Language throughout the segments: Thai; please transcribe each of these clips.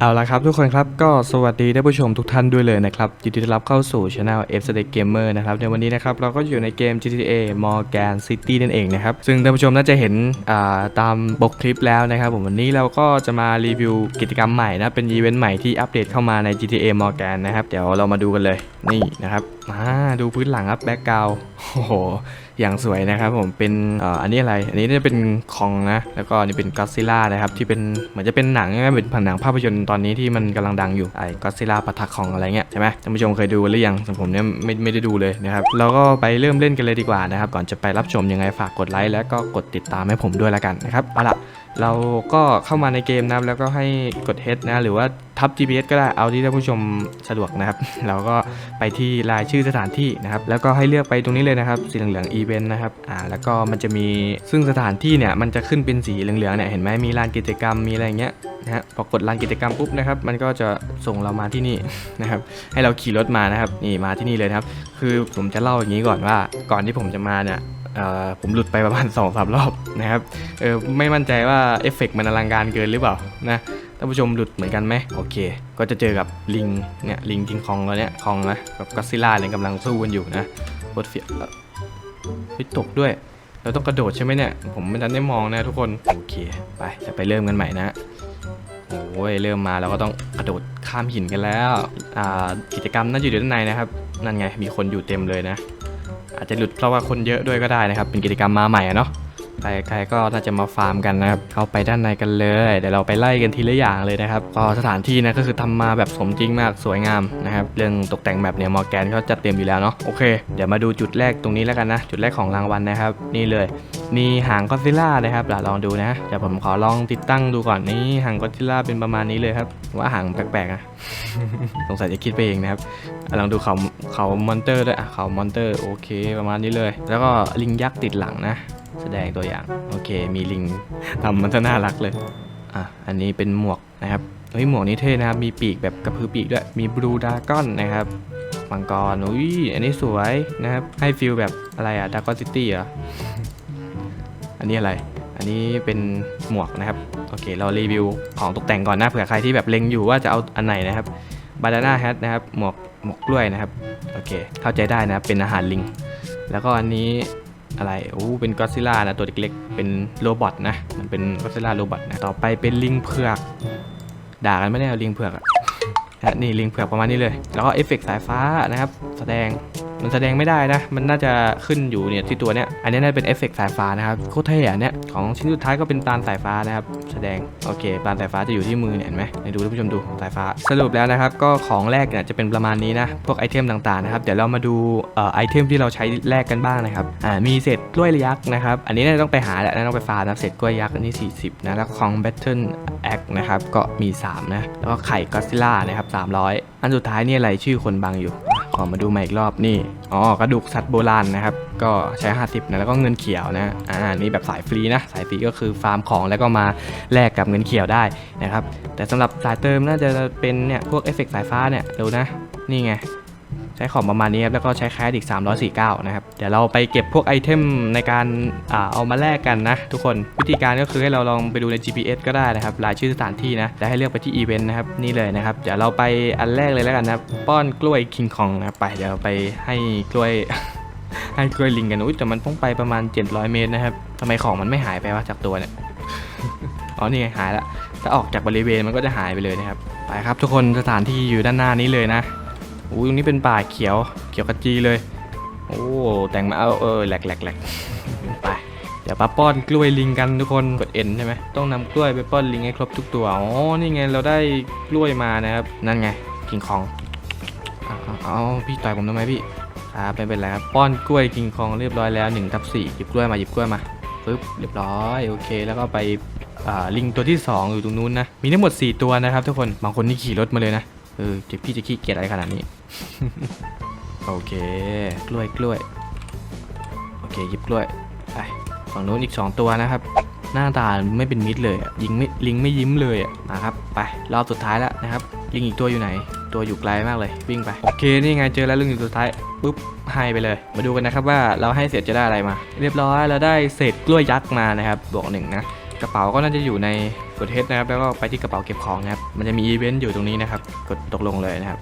เอาละครับทุกคนครับก็สวัสดีท่านผู้ชมทุกท่านด้วยเลยนะครับยินดีต้อนรับเข้าสู่ช anel F s t a k Gamer นะครับในวันนี้นะครับเราก็อยู่ในเกม GTA Morgan City นั่นเองนะครับซึ่งท่านผู้ชมน่าจะเห็นาตามปกคลิปแล้วนะครับผมวันนี้เราก็จะมารีวิวกิจกรรมใหม่นะเป็นอีเวนต์ใหม่ที่อัปเดตเข้ามาใน GTA Morgan นะครับเดี๋ยวเรามาดูกันเลยนี่นะครับมาดูพื้นหลังครับแบ็กกราวโอ้โหอย่างสวยนะครับผมเป็นอันนี้อะไร อันนี้จะเป็นคองนะ แล้วก็อันนี้เป็นก็ซิล่านะครับที่เป็นเหมือนจะเป็นหนังใช่ไหมเป็นผนังภาพยนตร์ตอนนี้ที่มันกำลังดังอยู่ไอ้ก็ซิล่าปะทะคองอะไรเงี้ยใช่ไหมท่านผู้ชมเคยดูหรือยังสำผมเนี่ยไม่ไม่ได้ดูเลยนะครับเราก็ไปเริ่มเล่นกันเลยดีกว่านะครับก่อนจะไปรับชมยังไงฝากกดไลค์แล้วก็กดติดตามให้ผมด้วยละกันนะครับเอาล่ะ เราก็เข้ามาในเกมนะครับแล้วก็ให้กด H นะหรือว่าทับ GPS ก็ได้เอาที่ท่านผู้ชมสะดวกนะครับ เราก็ไปที่รายชื่อสถานที่นะครับ แล้วก็ให้เลือกไปตรงนี้เลยนะครับ สีเหลืองๆ Event นะครับอ่าแล้วก็มันจะมีซึ่งสถานที่เนี่ยมันจะขึ้นเป็นสีเหลืองๆเนี่ยเห็นไหมมีลานกิจกรรมมีอะไรอย่างเงี้ยนะฮะพอกดลานกิจกรรมปุ๊บนะครับ มันก็จะส่งเรามาที่นี่นะครับ ให้เราขี่รถมานะครับนี่มาที่นี่เลยนะครับ คือผมจะเล่าอย่างนี้ก่อนว่า ก่อนที่ผมจะมาเนี่ย ผมหลุดไปประมาณ2อสรอบนะครับเออไม่มั่นใจว่าเอฟเฟกต์มันอลังการเกินหรือเปล่านะท่านผู้ชมหลุดเหมือนกันไหมโอเค ก็จะเจอกับลิงเนี่ยลิงกิงคองเราเนี่ยคองนะกับก็ซิล่าเนี่ยกำลังสู้กันอยู่นะรถเฟียเฮ้ยตกด้วย เราต้องกระโดดใช่ไหมเนี่ย ผมไม่ทันได้มองนะทุกคนโอเคไปจะไปเริ่มกันใหม่นะโอ้ยเริ่มมาเราก็ต้องกระโดดข้ามหินกันแล้วกิจกรรมน่าจะอยู่ด้านในนะครับนั่นไงมีคนอยู่เต็มเลยนะ อาจจะหลุดเพราะว่าคนเยอะด้วยก็ได้นะครับ เป็นกิจกรรมมาใหม่อะเนาะใครๆก็น่าจะมาฟาร์มกันนะครับ เข้าไปด้านในกันเลย เดี๋ยวเราไปไล่กันทีละอย่างเลยนะครับก็สถานที่นะก็คือทำมาแบบสมจริงมากสวยงามนะครับ เรื่องตกแต่งแบบเนี่ยมอร์แกนเขาจัดเต็มอยู่แล้วเนาะ โอเค เดี๋ยวมาดูจุดแรกตรงนี้แล้วกันนะ จุดแรกของรางวัลนะครับ นี่เลย มีหางก็อดซิลล่านะครับเดี๋ยวลองดูนะเดี๋ยวผมขอลองติดตั้งดูก่อนนี่หางก็อดซิลล่าเป็นประมาณนี้เลยครับ ว่าหางแปลกๆนะสงสัยจะคิดไปเองนะครับอะลองดูเขาเขามอนเตอร์ด้วยอะเขามอนเตอร์โอเค ประมาณนี้เลย แล้วก็ลิงยักษ์ติดหลังนะ แสดงตัวอย่างโอเค มีลิงทำมันจะน่ารักเลยอะอันนี้เป็นหมวกนะครับเฮ้ยหมวกนี้เท่นะครับ มีปีกแบบกระพือปีกด้วย มีบลูดากอนนะครับมังกร อุ้ย อันนี้สวยนะครับ ให้ฟิลแบบอะไรอะดากอนซิตี้เหรอ อันนี้อะไร อันนี้เป็นหมวกนะครับ โอเค เรารีวิวของตกแต่งก่อนนะเผื่อใครที่แบบเล็งอยู่ว่าจะเอาอันไหนนะครับบานาน่าแฮทนะครับ หมวกหมวกกล้วยนะครับ โอเค เข้าใจได้นะครับเป็นอาหารลิง แล้วก็อันนี้อะไรโอ้เป็นก็ซิล่านะ ตัวเล็กๆ เป็นโรบอทนะ มันเป็นก็ซิล่าโรบอทนะ ต่อไปเป็นลิงเผือก ด่ากันไม่ได้เอาลิงเผือกอะนะนี่ลิงเผือกประมาณนี้เลย แล้วก็เอฟเฟกต์สายฟ้านะครับ แสดง มันแสดงไม่ได้นะ มันน่าจะขึ้นอยู่เนี่ยที่ตัวเนี้ย อันนี้น่าจะเป็นเอฟเฟกต์สายฟ้านะครับโคตรเท่อะเนี่ยของชิ้นสุดท้ายก็เป็นตาลสายฟ้านะครับ แสดงโอเคตาลสายฟ้าจะอยู่ที่มือเนี่ยเห็นไหมให้ดูท่านผู้ชมดูสายฟ้า สรุปแล้วนะครับก็ของแรกเนี่ยจะเป็นประมาณนี้นะพวกไอเทมต่างๆนะครับเดี๋ยวเรามาดูเอ่อไอเทมที่เราใช้แลกกันบ้างนะครับอ่ามีเศษกล้วยยักษ์นะครับอันนี้น่าจะต้องไปหาแหละน่าจะต้องไปฟาร์มนะเศษกล้วยยักษ์อันนี้ 40นะแล้วของ Battle Axe นะครับก็มี 3 นะ แล้วก็ไข่ก็ซิล่านะครับ300 อันสุดท้ายนี่อะไรชื่อคนบังอยู่ขอมาดูใหม่อีกรอบนี่อ๋อกระดูกสัตว์โบราณนะครับ ก็ใช้ 50นะแล้วก็เงินเขียวนะอ่านี่แบบสายฟรีนะ สายฟรีก็คือฟาร์มของแล้วก็มาแลกกับเงินเขียวได้นะครับ แต่สำหรับสายเติมน่าจะเป็นเนี่ยพวกเอฟเฟกต์สายฟ้าเนี่ยดูนะนี่ไง ใช้ของประมาณนี้ครับแล้วก็ใช้แคสอีก 349 นะครับ เดี๋ยวเราไปเก็บพวกไอเทมในการอาเอามาแลกกันนะ ทุกคนวิธีการก็คือให้เราลองไปดูใน GPS ก็ได้นะครับรายชื่อสถานที่นะแล้วให้เลือกไปที่อีเวนต์นะครับนี่เลยนะครับเดี๋ยวเราไปอันแรกเลยแล้วกันนะครับป้อนกล้วยคิงคองนะครับไปเดี๋ยวไปให้กล้วยให้กล้วยลิงกันอุ้ยแต่มันต้องไปประมาณ 700 เมตรนะครับทำไมของมันไม่หายไปวะจากตัวเนี่ยอ๋อนี่ไงหายละถ้าออกจากบริเวณมันก็จะหายไปเลยนะครับไปครับทุกคนสถานที่อยู่ด้านหน้านี้เลยนะ อู้ตรงนี้เป็นป่าเขียว เขียวขจีเลย โอ้ แต่งมาเอาเออแหลกแหลกแหลกไป เดี๋ยวป้าป้อนกล้วยลิงกันทุกคน กดเอ็นใช่ไหมต้องนำกล้วยไปป้อนลิงให้ครบทุกตัว อ๋อ นี่ไงเราได้กล้วยมานะครับ นั่นไงกิงคองเอาเอาพี่ต่อยผมทำไมพี่ครับไม่เป็นไรครับ ป้อนกล้วยกิงคองเรียบร้อยแล้ว1ทับ4หยิบกล้วยมาหยิบกล้วยมาปึ๊บเรียบร้อย โอเค แล้วก็ไปลิงตัวที่ 2 อยู่ตรงนู้นนะ มีทั้งหมด 4 ตัวนะครับทุกคน บางคนนี่ขี่รถมาเลยนะ เออเดี๋ยวพี่จะขี้เกียจอะไรขนาดนี้ โอเค กล้วยกล้วยโอเคหยิบกล้วยไปฝั่งนู้นอีก 2 ตัวนะครับ หน้าตาไม่เป็นมิตรเลยยิงไม่ลิงไม่ยิ้มเลยอะครับไปรอบสุดท้ายแล้วนะครับลิงอีกตัวอยู่ไหน ตัวอยู่ไกลมากเลยวิ่งไปโอเคนี่ไงเจอแล้วลิงอยู่สุดท้ายปุ๊บให้ไปเลย มาดูกันนะครับว่าเราให้เสร็จะได้อะไรมา เรียบร้อยเราได้เศษกล้วยยักษ์มานะครับบวกหนึ่งนะกระเป๋าก็น่าจะอยู่ในกดเฮดนะครับแล้วก็ไปที่กระเป๋าเก็บของนะครับมันจะมีอีเวนต์อยู่ตรงนี้นะครับกดตกลงเลยนะครับ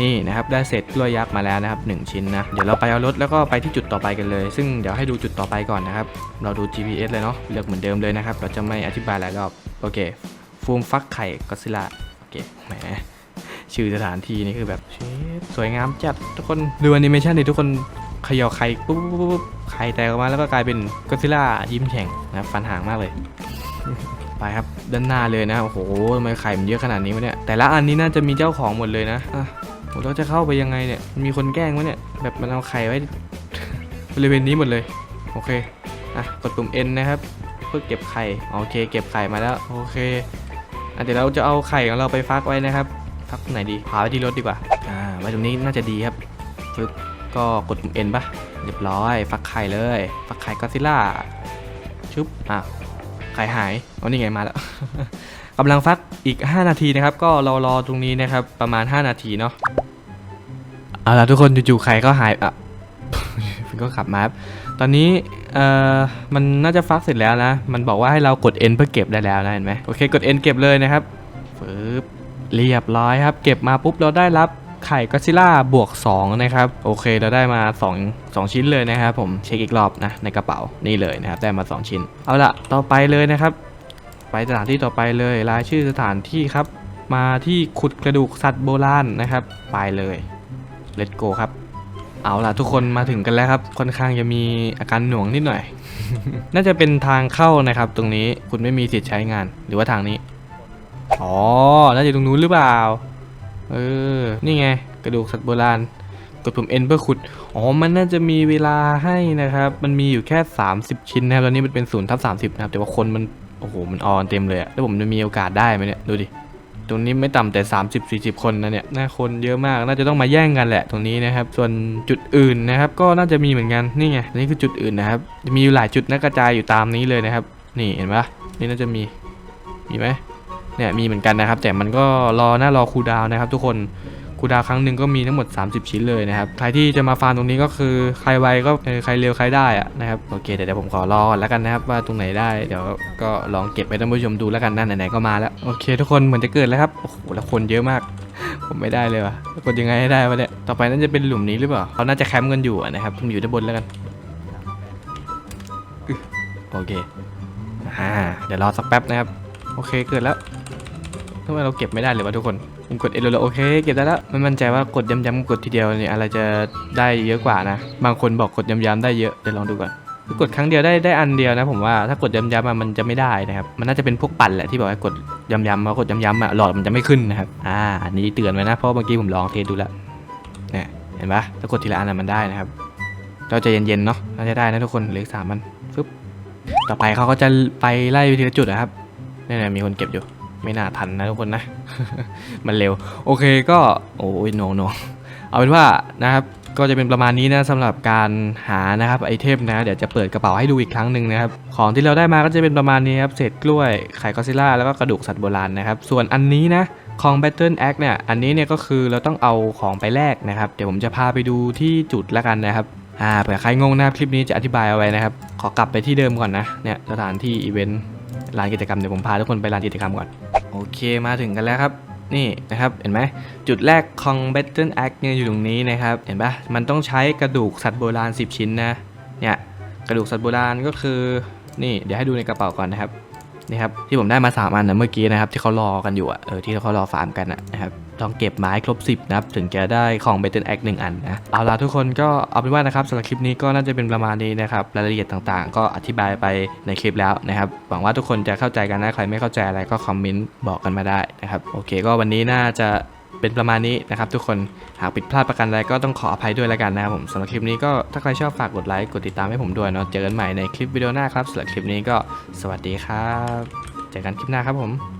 นี่นะครับได้เศษกล้วยยักษ์มาแล้วนะครับหนึ่งชิ้นนะเดี๋ยวเราไปเอารถแล้วก็ไปที่จุดต่อไปกันเลย ซึ่งเดี๋ยวให้ดูจุดต่อไปก่อนนะครับเราดู GPS เลยเนาะเลือกเหมือนเดิมเลยนะครับเราจะไม่อธิบายหลายรอบโอเคฟูมฟักไข่ก็ซิล่าโอเคแหมชื่อสถานที่นี่คือแบบชสวยงามจัดทุกคนดูแอนิเมชันดิทุกคนเขย่าไข่ปุ๊บปุ๊บไข่แตกออกมาแล้วก็กลายเป็นก็ซิล่ายิ้มแฉ่งนะครับฟันหางมากเลยไปครับด้านหน้าเลยนะโอ้โหทำไมไข่มันเยอะขนาดนี้วะเนี่ยแต่ละอันนี้น่าจะมีเจ้าของหมดเลยนะะ โหเราจะเข้าไปยังไงเนี่ย มีคนแกล้งวะเนี่ย แบบมันเอาไข่ไว้ บริเวณนี้หมดเลย โอเค อะ กดปุ่ม N นะครับ เพื่อเก็บไข่ โอเค เก็บไข่มาแล้ว โอเคอะเดี๋ยวเราจะเอาไข่ของเราไปฟักไว้นะครับ ฟักไหนดีพาไว้ที่รถดีกว่า อ่า ไว้ตรงนี้น่าจะดีครับปึ๊บก็กดปุ่ม N ปะเรียบร้อย ฟักไข่เลย ฟักไข่ก็ซิล่า ชุบ อะ ไข่หาย อ๋อ นี่ไงมาแล้ว กำลังฟักอีก 5 นาทีนะครับ ก็รอรอตรงนี้นะครับ ประมาณ 5 นาทีเนาะเอาละทุกคนจู่ๆไข่ก็หายอะก็ขับมาครับตอนนี้เอ่อมันน่าจะฟักเสร็จแล้วนะ มันบอกว่าให้เรากด N เพื่อเก็บได้แล้วนะเห็นไหมโอเคกด N เก็บเลยนะครับฟืบเรียบร้อยครับ เก็บมาปุ๊บเราได้รับไข่ก็ซิล่าบวก 2 นะครับ โอเคเราได้มา 2 2 ชิ้นเลยนะครับผมเช็คอีกรอบนะในกระเป๋านี่เลยนะครับ ได้มา 2 ชิ้น เอาละต่อไปเลยนะครับ ไปสถานที่ต่อไปเลยรายชื่อสถานที่ครับ มาที่ขุดกระดูกสัตว์โบราณนะครับ ไปเลย let's go ครับ เอาล่ะทุกคนมาถึงกันแล้วครับ ค่อนข้างจะมีอาการหน่วงนิดหน่อย น่าจะเป็นทางเข้านะครับ ตรงนี้คุณไม่มีสิทธิ์ใช้งานหรือว่าทางนี้อ๋อน่าจะตรงนู้นหรือเปล่า เออ นี่ไง กระดูกสัตว์โบราณ กดปุ่ม N เพื่อขุด อ๋อ มันน่าจะมีเวลาให้นะครับ มันมีอยู่แค่ 30 ชิ้นนะครับ ตอนนี้มันเป็น0ทับ30นะครับ แต่ว่าคนมัน โอ้โห มันออนเต็มเลยอะแล้วผมจะมีโอกาสได้ไหมเนี่ย ดูดิ ตรงนี้ไม่ต่ำแต่ 30 40 คนนะเนี่ย น่าคนเยอะมาก น่าจะต้องมาแย่งกันแหละตรงนี้นะครับ ส่วนจุดอื่นนะครับ ก็น่าจะมีเหมือนกัน นี่ไง นี่คือจุดอื่นนะครับ มีอยู่หลายจุดนะกระจายอยู่ตามนี้เลยนะครับ นี่เห็นปะนี่น่าจะมี มีไหมเนี่ย มีเหมือนกันนะครับ แต่มันก็รอหน้ารอคูดาวนะครับ ทุกคน คูดาวครั้งหนึ่งก็มีทั้งหมด 30 ชิ้นเลยนะครับ ใครที่จะมาฟาร์มตรงนี้ก็คือใครไวก็เออใครเร็วใครได้อะนะครับ โอเคเดี๋ยวผมขอรอแล้วกันนะครับว่าตรงไหนได้ เดี๋ยวก็ลองเก็บไปท่านผู้ชมดูแล้วกันนะไหนๆก็มาแล้ว โอเค ทุกคนเหมือนจะเกิดแล้วครับ โอ้โหแล้วคนเยอะมาก ผมไม่ได้เลยวะกดยังไงให้ได้วะเนี่ย ต่อไปน่าจะเป็นหลุมนี้หรือเปล่าเขาน่าจะแคมป์กันอยู่นะครับ ผมอยู่ด้านบนแล้วกัน โอเค อ่า เดี๋ยวรอสักแป๊บนะครับ โอเคเกิดแล้วทำไมเราเก็บไม่ได้เลยวะทุกคน ผมกดเอลโอเคเก็บได้แล้วไม่มั่นใจว่ากดย้ำๆกดทีเดียวเนี่ยอะไรจะได้เยอะกว่านะ บางคนบอกกดย้ำๆได้เยอะเดี๋ยวลองดูก่อนกดครั้งเดียวได้ได้อันเดียวนะผมว่าถ้ากดย้ำๆมันจะไม่ได้นะครับมันน่าจะเป็นพวกปั่นแหละที่บอกให้กดย้ำๆมากดย้ำๆอะหลอดมันจะไม่ขึ้นนะครับอ่าอันนี้เตือนไว้นะเพราะเมื่อกี้ผมลองเทสดูแล้วเนี่ยเห็นปะถ้ากดทีละอันอะมันได้นะครับเราใจะเย็นๆเนาะน่าจะได้นะทุกคนเหลือสามมันฟึบต่อไปเขาก็จะไปไล่ไปทีละจุดนะครับนี่นะมีคนเก็บอยู่ ไม่น่าทันนะทุกคนนะ มันเร็ว โอเคก็ โอ้ยโนโนเอาเป็นว่านะครับก็จะเป็นประมาณนี้นะสำหรับการหานะครับไอเทมนะเดี๋ยวจะเปิดกระเป๋าให้ดูอีกครั้งหนึ่งนะครับของที่เราได้มาก็จะเป็นประมาณนี้ครับเศษกล้วยไข่กอซิล่าแล้วก็กระดูกสัตว์โบราณนะครับส่วนอันนี้นะของ Battle Act เนี่ยอันนี้เนี่ยก็คือเราต้องเอาของไปแลกนะครับเดี๋ยวผมจะพาไปดูที่จุดแล้วกันนะครับอ่าเผื่อใครงงนะครับคลิปนี้จะอธิบายเอาไว้นะครับขอกลับไปที่เดิมก่อนนะเนี่ยสถานที่อีเวนต์ ลานกิจกรรมเดี๋ยวผมพาทุกคนไปลานกิจกรรมก่อน โอเคมาถึงกันแล้วครับ นี่นะครับเห็นไหมจุดแรกของ Battle Act เนี่ยอยู่ตรงนี้นะครับ เห็นปะมันต้องใช้กระดูกสัตว์โบราณ 10 ชิ้นนะเนี่ยกระดูกสัตว์โบราณก็คือนี่เดี๋ยวให้ดูในกระเป๋าก่อนนะครับ นี่ครับที่ผมได้มา 3 อันนะเมื่อกี้นะครับที่เขารอกันอยู่อะเออที่เขารอฟาร์มกันอะนะครับต้องเก็บไม้ครบ 10นะครับถึงจะได้ของเบตันแอคหนึ่งอันนะเอาล่ะทุกคนก็เอาเป็นว่านะครับสำหรับคลิปนี้ก็น่าจะเป็นประมาณนี้นะครับรายละเอียดต่างๆ ก็อธิบายไปในคลิปแล้วนะครับหวังว่าทุกคนจะเข้าใจกันนะใครไม่เข้าใจอะไรก็คอมเมนต์บอกกันมาได้นะครับโอเค ก็วันนี้น่าจะ เป็นประมาณนี้นะครับทุกคนหากผิดพลาดประการใดก็ต้องขออภัยด้วยแล้วกันนะครับผมสำหรับคลิปนี้ก็ถ้าใครชอบฝากกดไลค์กดติดตามให้ผมด้วยเนาะเจอกันใหม่ในคลิปวิดีโอหน้าครับสำหรับคลิปนี้ก็สวัสดีครับเจอกันคลิปหน้าครับผม